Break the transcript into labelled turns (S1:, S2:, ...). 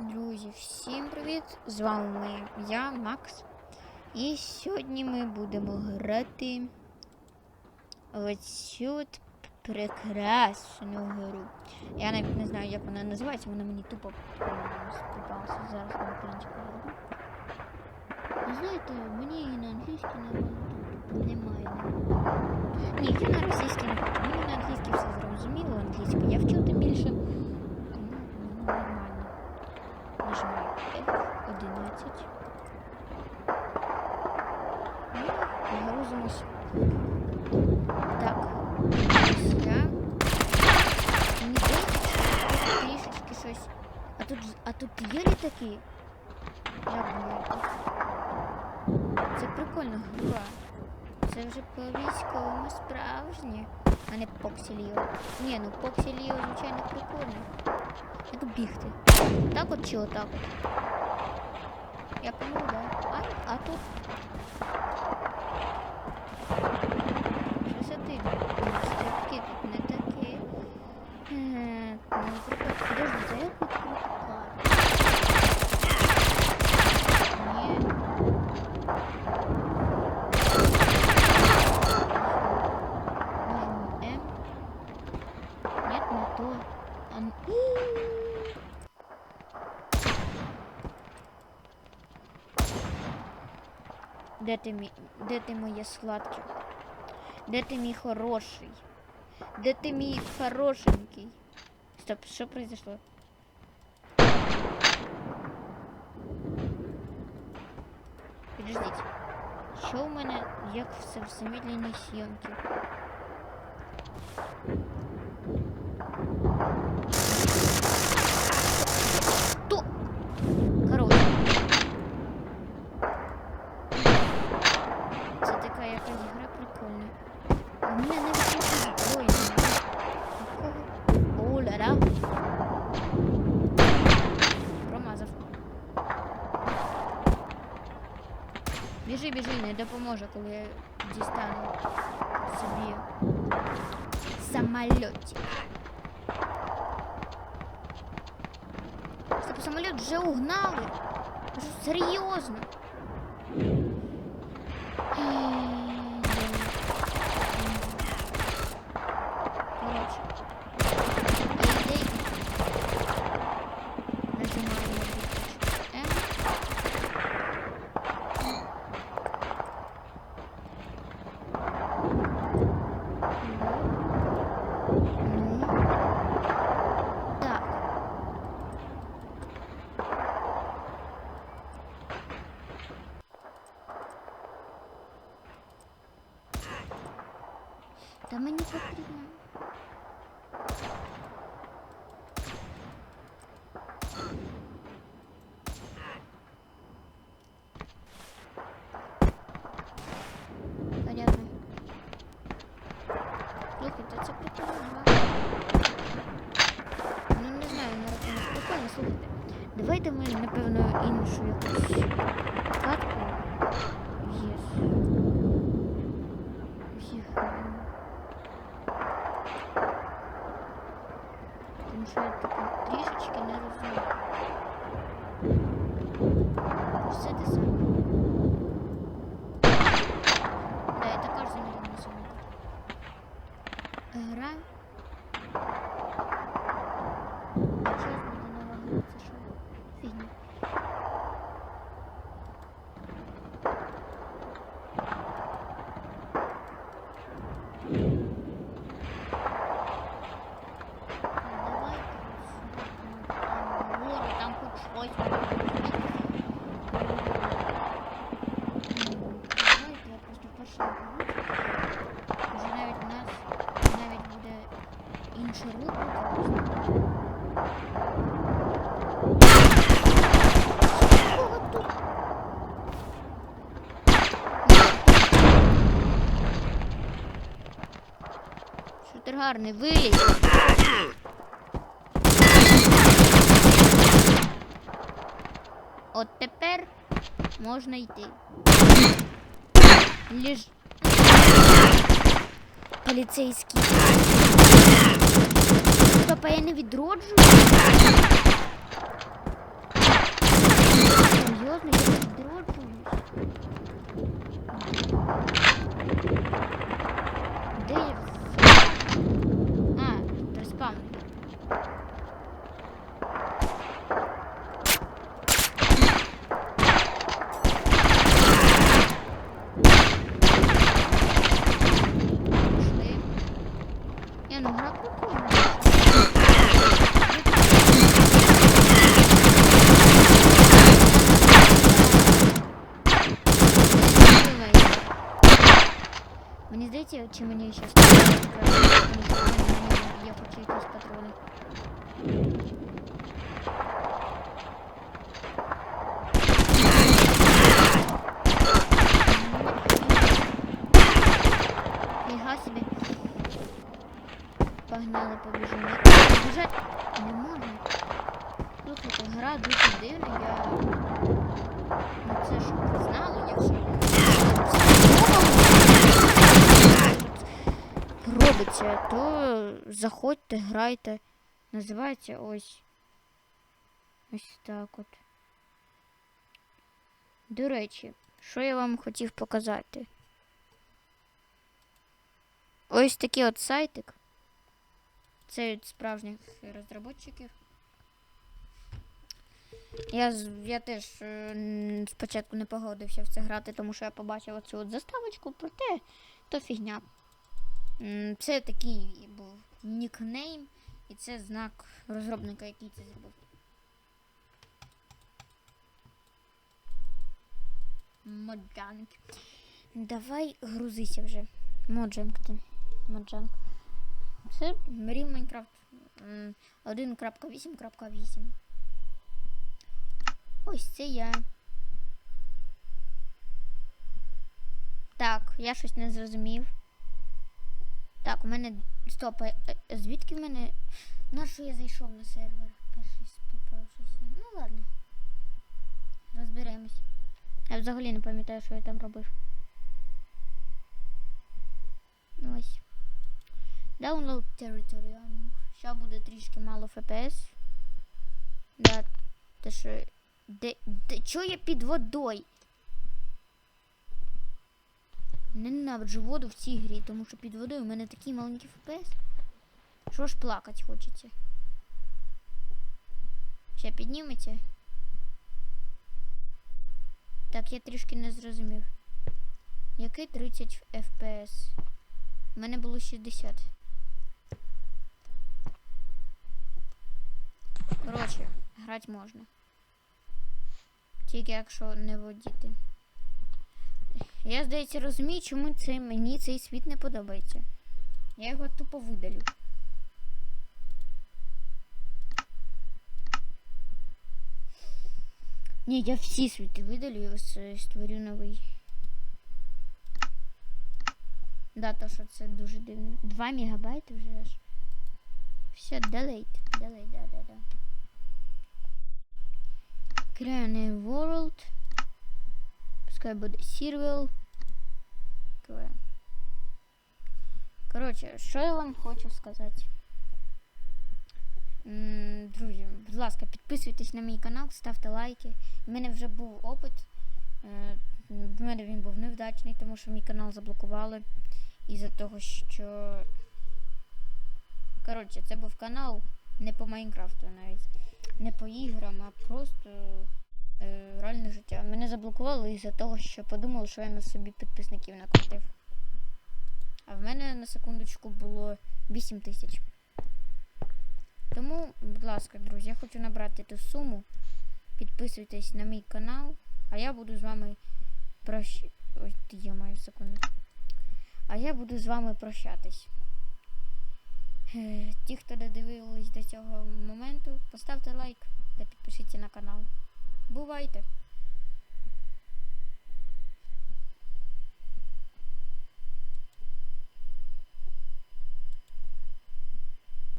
S1: Друзі, всім привіт! З вами я, Макс. І сьогодні ми будемо грати в от прекрасну гру. Я навіть не знаю, як вона називається, вона мені тупо сподобалася. Зараз на українську. Ви знаєте, мені і на англійській немає. Немає. Ні, я на російській не. Мені на англійській все зрозуміло, англійську я вчу тим більше. Тому ну, нормально. Нажимаю F11. І. Так. Я. Мені трішечки щось. А тут, а тут є літаки? Це прикольна гра. Це вже по військовому справжнє, а не Поксіліо. Ні, ну Поксіліо, звичайно, прикольно. Як бігти? Так от чи отак от? Я помню, да. А, а тут? Щось один. Стрибки тут не такі. Е, ну, прикольно. Подожди? Ні. Нажму М. Нет. Де ти мій, де ти моє сладке? Де ти мій хороший? Де ти мій хорошенький? Стоп, що произошло? Підождіть. Що у мене як все в замедленій зйомці? Что? Короче. Це така якась гра прикольна. У мене навіть допоможе, коли я дістану собі самолетик. Стоп, самолет вже угнали. Серйозно? Мені потрібно. Понятно. Слухайте, це прикольно. Ну не знаю, на рахунок прикольно, слухайте. Давайте ми, напевно, іншу якусь катку. Єс. Їх. Тому що я таку трішечки не розумію. Все те саме. Да, я також заміряла на своєму. Гра. А що буде нова гра? Це що? Фігня. Давай. Там море, там хоч щось. Знаєте, я просто перший беру. Вже навіть у нас навіть буде інша рубрика. просто. Кого тут? Шутер гарний, вилізь. От тепер можна йти. Ліж... Поліцейський. Папа, я не відроджую. Знаете, чем мне сейчас Я хочу якісь патрони. Фіга собі. Погнали, побіжимо. Біжать не можна. Слухайте, гра дуже дивна, я... Ну це ж ви знали, якщо... робиться, то заходьте, грайте. Називається ось. Ось так от. До речі, що я вам хотів показати? Ось такий от сайтик. Це від справжніх розробників. Я, я теж е, спочатку не погодився в це грати, тому що я побачив оцю от заставочку, проте то фігня. Це такий був нікнейм, і це знак розробника, який це зробив. Моджанк. Давай грузися вже. Моджанк ти. Моджанк. Це Мрів Майнкрафт 1.8.8. Ось це я. Так, я щось не зрозумів. Так, у мене. Стоп, а звідки в мене. На що я зайшов на сервер? Перший попавшися. Ну ладно. Розберемось. Я взагалі не пам'ятаю, що я там робив. Ну, Ось. Download Territory. Ще буде трішки мало FPS. Да. Те що. Де. Де. Чого я під водою? Ненавиджу воду в цій грі, тому що під водою у мене такий маленький FPS. Що ж плакать хочеться? Ще підніметься. Так, я трішки не зрозумів. Який 30 FPS? У мене було 60. Коротше, грати можна. Тільки якщо не водіти. Я, здається, розумію, чому це, мені цей світ не подобається. Я його тупо видалю. Ні, я всі світи видалю і е, створю новий. Да, то що це дуже дивно. 2 мегабайти вже аж. Все, делейт. Делейт, да, да, да. Create World. Пускай буде Serial. Коротше, що я вам хочу сказати. Друзі, будь ласка, підписуйтесь на мій канал, ставте лайки. У мене вже був опит. Е, В мене він був невдачний, тому що мій канал заблокували. Із-за того, що. Коротше, це був канал не по Майнкрафту навіть. Не по іграм, а просто е, реальне життя. Мене заблокували із-за того, що подумали, що я на собі підписників накрутив. А в мене на секундочку було 8 тисяч. Тому, будь ласка, друзі, я хочу набрати ту суму. Підписуйтесь на мій канал, а я буду з вами прощ... Ой, я маю секунду. А я буду з вами прощатись. Е, Ті, хто додивились до цього моменту, поставте лайк та підпишіться на канал. Бувайте!